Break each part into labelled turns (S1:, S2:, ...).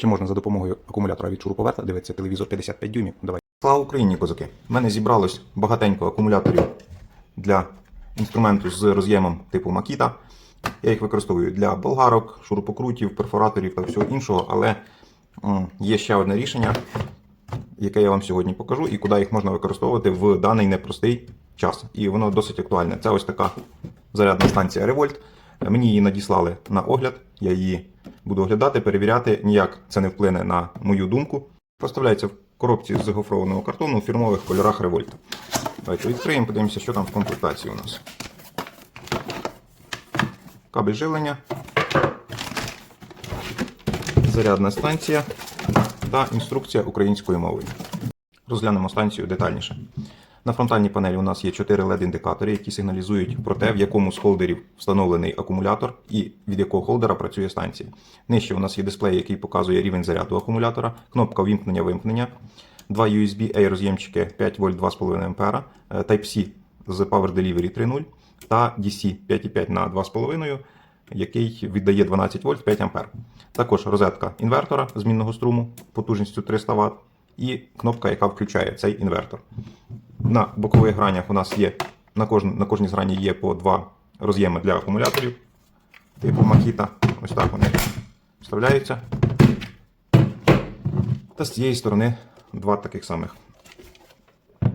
S1: Чи можна за допомогою акумулятора від шуруповерта дивитися телевізор 55 дюймів? Давай. Слава Україні, козаки! У мене зібралось багатенько акумуляторів для інструменту з роз'ємом типу Makita. Я їх використовую для болгарок, шурупокрутів, перфораторів та всього іншого, але є ще одне рішення, яке я вам сьогодні покажу, і куди їх можна використовувати в даний непростий час. І воно досить актуальне. Це ось така зарядна станція Revolt. Мені її надіслали на огляд. Я її буду оглядати, перевіряти. Ніяк це не вплине на мою думку. Поставляється в коробці з гофрованого картону у фірмових кольорах Revolt. Давайте відкриємо, подивимося, що там в комплектації у нас. Кабель живлення, зарядна станція та інструкція українською мовою. Розглянемо станцію детальніше. На фронтальній панелі у нас є 4 LED-індикатори, які сигналізують про те, в якому з холдерів встановлений акумулятор і від якого холдера працює станція. Нижче у нас є дисплей, який показує рівень заряду акумулятора, кнопка вімкнення-вимкнення, два USB-A роз'ємчики 5 вольт 2,5 А, Type-C з Power Delivery 3.0 та DC 5,5 на 2,5, який віддає 12 вольт 5 А. Також розетка інвертора змінного струму потужністю 300 Вт і кнопка, яка включає цей інвертор. На бокових гранях у нас є на, кожн, на кожній грані є по два роз'єми для акумуляторів типу Makita. Ось так вони вставляються. Та з цієї сторони два таких самих.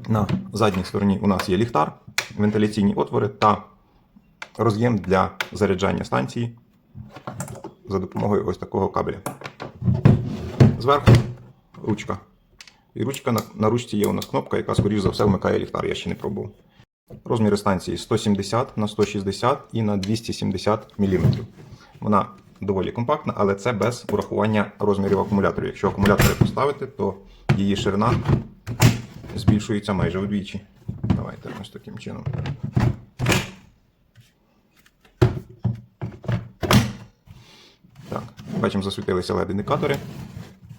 S1: На задній стороні у нас є ліхтар, вентиляційні отвори та роз'єм для заряджання станції за допомогою ось такого кабеля. Зверху ручка. І ручка на, на ручці є у нас кнопка, яка, скоріш за все, вмикає ліхтар, я ще не пробував. Розміри станції 170 на 160 і на 270 мм. Вона доволі компактна, але це без урахування розмірів акумуляторів. Якщо акумулятори поставити, то її ширина збільшується майже вдвічі. Давайте ось таким чином. Так, бачимо, засвітилися LED-індикатори.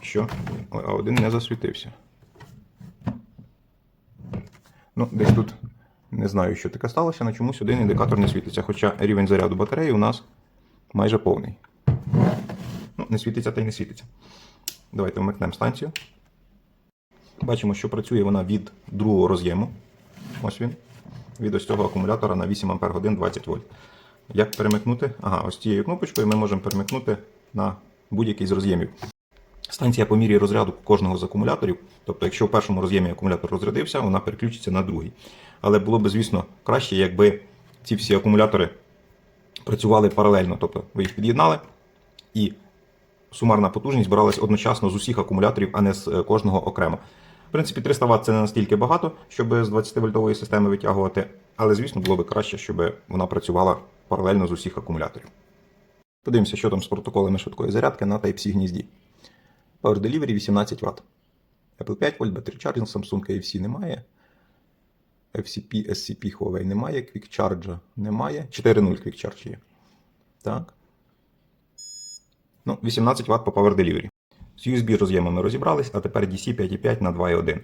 S1: Що? А один не засвітився. Ну, десь тут не знаю, що таке сталося, але чомусь один індикатор не світиться. Хоча рівень заряду батареї у нас майже повний. Ну, не світиться та й не світиться. Давайте вмикнемо станцію. Бачимо, що працює вона від другого роз'єму. Ось він. Від ось цього акумулятора на 8 Ах 20 вольт. Як перемикнути? Ага, ось цією кнопочкою ми можемо перемикнути на будь-який з роз'ємів. Станція помірює розряду кожного з акумуляторів. Тобто, якщо в першому роз'ємі акумулятор розрядився, вона переключиться на другий. Але було б, звісно, краще, якби ці всі акумулятори працювали паралельно. Тобто ви їх під'єднали і сумарна потужність збиралась одночасно з усіх акумуляторів, а не з е, кожного окремо. В принципі, 300 Вт це не настільки багато, щоб з 20-вольтової системи витягувати, але, звісно, було б краще, щоб вона працювала паралельно з усіх акумуляторів. Подивимося, що там з протоколами швидкої зарядки на Type-C гнізді. Power Delivery 18 Вт. Apple 5 вольт, Battery Charging, Samsung KFC немає. FCP, SCP Huawei немає, Quick Charge немає. 4.0 Quick Charge є. Так. Ну, 18 Вт по Power Delivery. З USB роз'ємами розібрались, а тепер DC 5.5 на 2.1.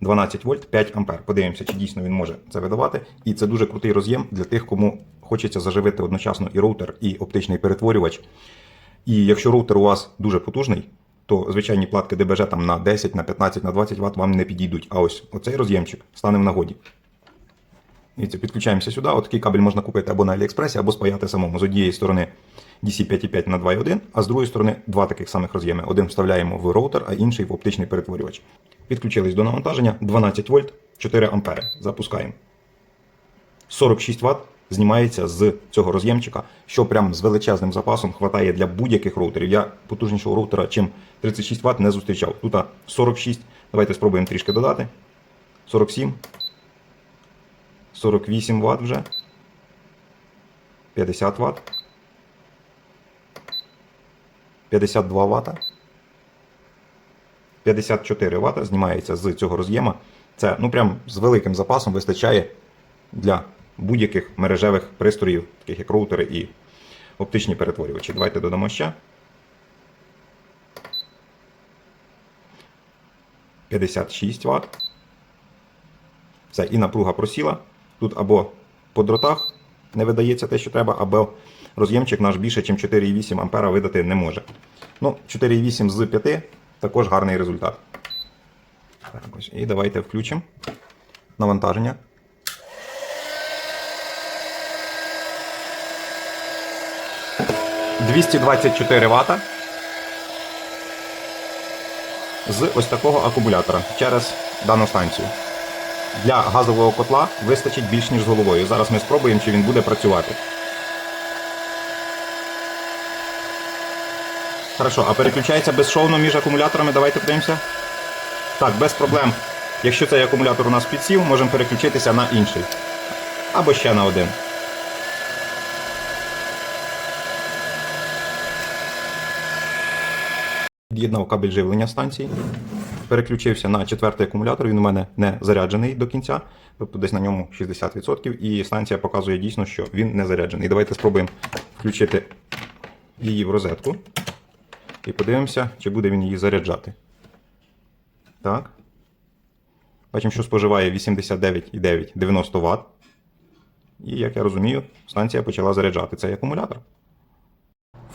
S1: 12 вольт 5 ампер. Подивимося, чи дійсно він може це видавати. І це дуже крутий роз'єм для тих, кому хочеться заживити одночасно і роутер, і оптичний перетворювач. І якщо роутер у вас дуже потужний, то звичайні платки ДБЖ там на 10, на 15, на 20 Вт вам не підійдуть. А ось оцей роз'ємчик стане в нагоді. Дивіться, підключаємося сюди. Отакий кабель можна купити або на Аліекспресі, або спаяти самому. З однієї сторони DC 5.5 на 2.1, а з другої сторони два таких самих роз'єми. Один вставляємо в роутер, а інший в оптичний перетворювач. Підключились до навантаження 12 вольт 4 ампери. Запускаємо. 46 Вт знімається з цього роз'ємчика, що прям з величезним запасом хватає для будь-яких роутерів. Я потужнішого роутера, чим 36 Вт, не зустрічав. Тут 46. Давайте спробуємо трішки додати. 47. 48 Вт вже. 50 Вт. 52 Вт. 54 Вт знімається з цього роз'єма. Це ну прям з великим запасом вистачає для будь-яких мережевих пристроїв, таких як роутери і оптичні перетворювачі. Давайте додамо ще. 56 Вт. Все, і напруга просіла. Тут або по дротах не видається те, що треба, або роз'ємчик наш більше, ніж 4,8 А видати не може. Ну, 4,8 з 5 також гарний результат. Так, ось. І давайте включимо навантаження. «224 Вт з ось такого акумулятора через дану станцію. Для газового котла вистачить більш ніж з головою. Зараз ми спробуємо, чи він буде працювати. Хорошо, а переключається безшовно між акумуляторами. Давайте подивимося. Так, без проблем. Якщо цей акумулятор у нас підсів, можемо переключитися на інший. Або ще на один. Під'єднав кабель живлення станції. Переключився на четвертий акумулятор, він у мене не заряджений до кінця, тобто десь на ньому 60%, і станція показує дійсно, що він не заряджений. Давайте спробуємо включити її в розетку і подивимося, чи буде він її заряджати. Так. Бачимо, що споживає 89,9 90 Вт. І, як я розумію, станція почала заряджати цей акумулятор.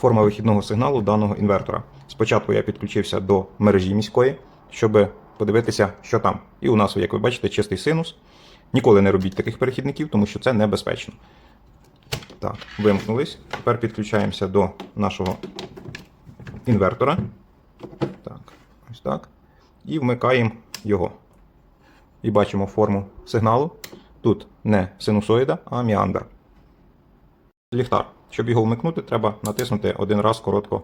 S1: Форма вихідного сигналу даного інвертора. Спочатку я підключився до мережі міської, щоб подивитися, що там. І у нас, як ви бачите, чистий синус. Ніколи не робіть таких перехідників, тому що це небезпечно. Так, вимкнулись. Тепер підключаємося до нашого інвертора. Так, ось так. І вмикаємо його. І бачимо форму сигналу. Тут не синусоїда, а міандр. Ліхтар. Щоб його вмикнути, треба натиснути один раз коротко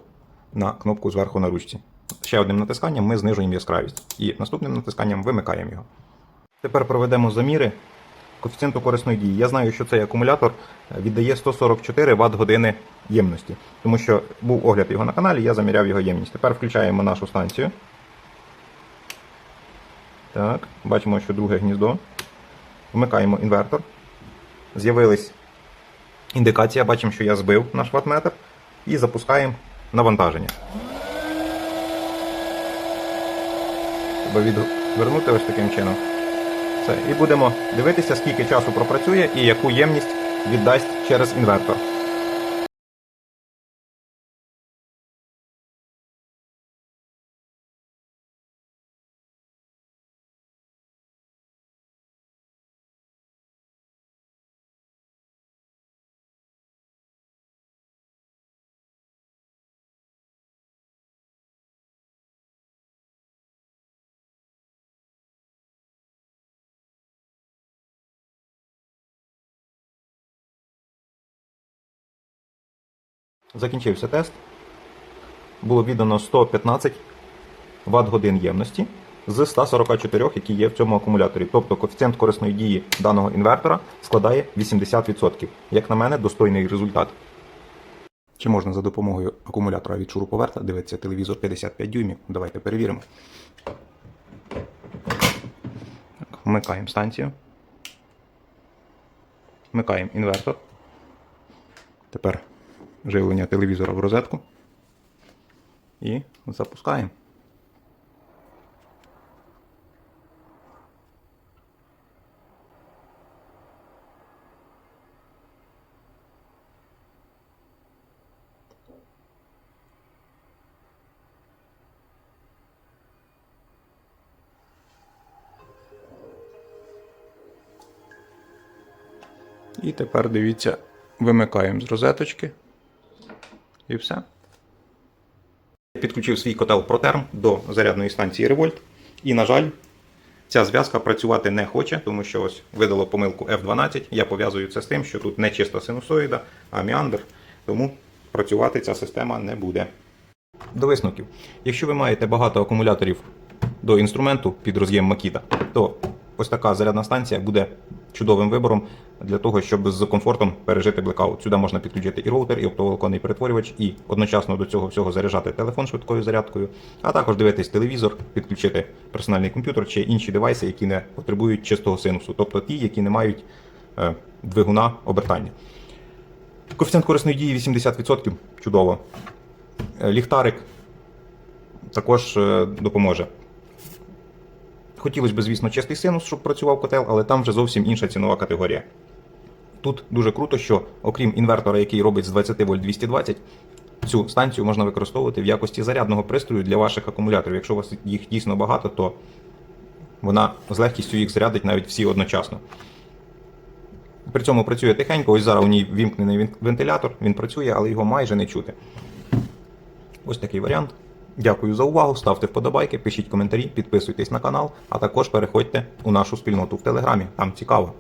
S1: на кнопку зверху на ручці. Ще одним натисканням ми знижуємо яскравість. І наступним натисканням вимикаємо його. Тепер проведемо заміри коефіцієнту корисної дії. Я знаю, що цей акумулятор віддає 144 Вт години ємності, тому що був огляд його на каналі, я заміряв його ємність. Тепер включаємо нашу станцію. Так, бачимо, що друге гніздо. Вмикаємо інвертор. З'явилась індикація, бачимо, що я збив наш ватметр. І запускаємо навантаження. Треба відвернути ось таким чином. Все. І будемо дивитися, скільки часу пропрацює і яку ємність віддасть через інвертор. Закінчився тест. Було віддано 115 Вт годин ємності з 144, які є в цьому акумуляторі. Тобто коефіцієнт корисної дії даного інвертора складає 80%. Як на мене, достойний результат. Чи можна за допомогою акумулятора від шуруповерта дивитися телевізор 55 дюймів? Давайте перевіримо. Вмикаємо станцію. Вмикаємо інвертор. Тепер живлення телевізора в розетку. І запускаємо. І тепер дивіться, вимикаємо з розеточки. І все. Підключив свій котел Proterm до зарядної станції Revolt. І, на жаль, ця зв'язка працювати не хоче, тому що ось видало помилку F12. Я пов'язую це з тим, що тут не чиста синусоїда, а міандр. Тому працювати ця система не буде. До висновків. Якщо ви маєте багато акумуляторів до інструменту під роз'єм Makita, то ось така зарядна станція буде чудовим вибором для того, щоб з комфортом пережити блекаут. Сюди можна підключити і роутер, і оптоволоконний перетворювач, і одночасно до цього всього заряджати телефон швидкою зарядкою, а також дивитись телевізор, підключити персональний комп'ютер чи інші девайси, які не потребують чистого синусу, тобто ті, які не мають е, двигуна обертання. Коефіцієнт корисної дії 80% чудово. Е, Ліхтарик також е, допоможе. Хотілося б, звісно, чистий синус, щоб працював котел, але там вже зовсім інша цінова категорія. Тут дуже круто, що окрім інвертора, який робить з 20 вольт 220, цю станцію можна використовувати в якості зарядного пристрою для ваших акумуляторів. Якщо у вас їх дійсно багато, то вона з легкістю їх зарядить навіть всі одночасно. При цьому працює тихенько, ось зараз у ній вімкнений вентилятор, він працює, але його майже не чути. Ось такий варіант. Дякую за увагу. Ставте вподобайки, пишіть коментарі, підписуйтесь на канал, а також переходьте у нашу спільноту в Телеграмі. Там цікаво.